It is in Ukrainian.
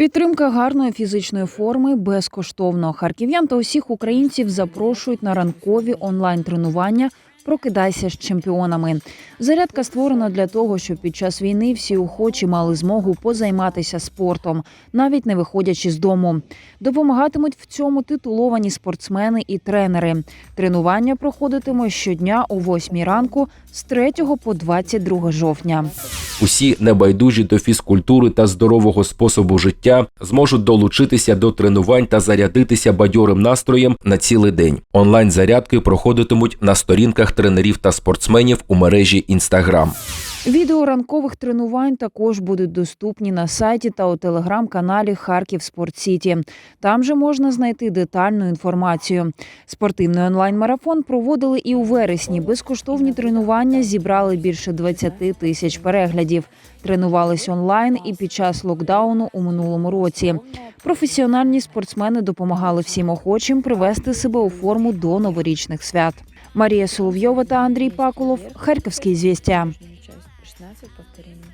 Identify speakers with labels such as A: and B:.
A: Підтримка гарної фізичної форми безкоштовно. Харків'ян та усіх українців запрошують на ранкові онлайн-тренування. Прокидайся з чемпіонами. Зарядка створена для того, щоб під час війни всі охочі мали змогу позайматися спортом, навіть не виходячи з дому. Допомагатимуть в цьому титуловані спортсмени і тренери. Тренування проходитиме щодня о 8 ранку з 3 по 22 жовтня.
B: Усі небайдужі до фізкультури та здорового способу життя зможуть долучитися до тренувань та зарядитися бадьорим настроєм на цілий день. Онлайн зарядки проходитимуть на сторінках тренерів та спортсменів у мережі Інстаграм.
A: Відео ранкових тренувань також будуть доступні на сайті та у телеграм-каналі Харків Спорт Сіті. Там же можна знайти детальну інформацію. Спортивний онлайн-марафон проводили і у вересні. Безкоштовні тренування зібрали більше 20 тисяч переглядів. Тренувались онлайн і під час локдауну у минулому році. Професіональні спортсмени допомагали всім охочим привести себе у форму до новорічних свят. Марія Соловйова та Андрій Пакулов. Харківські звістя.
C: 16 повторений.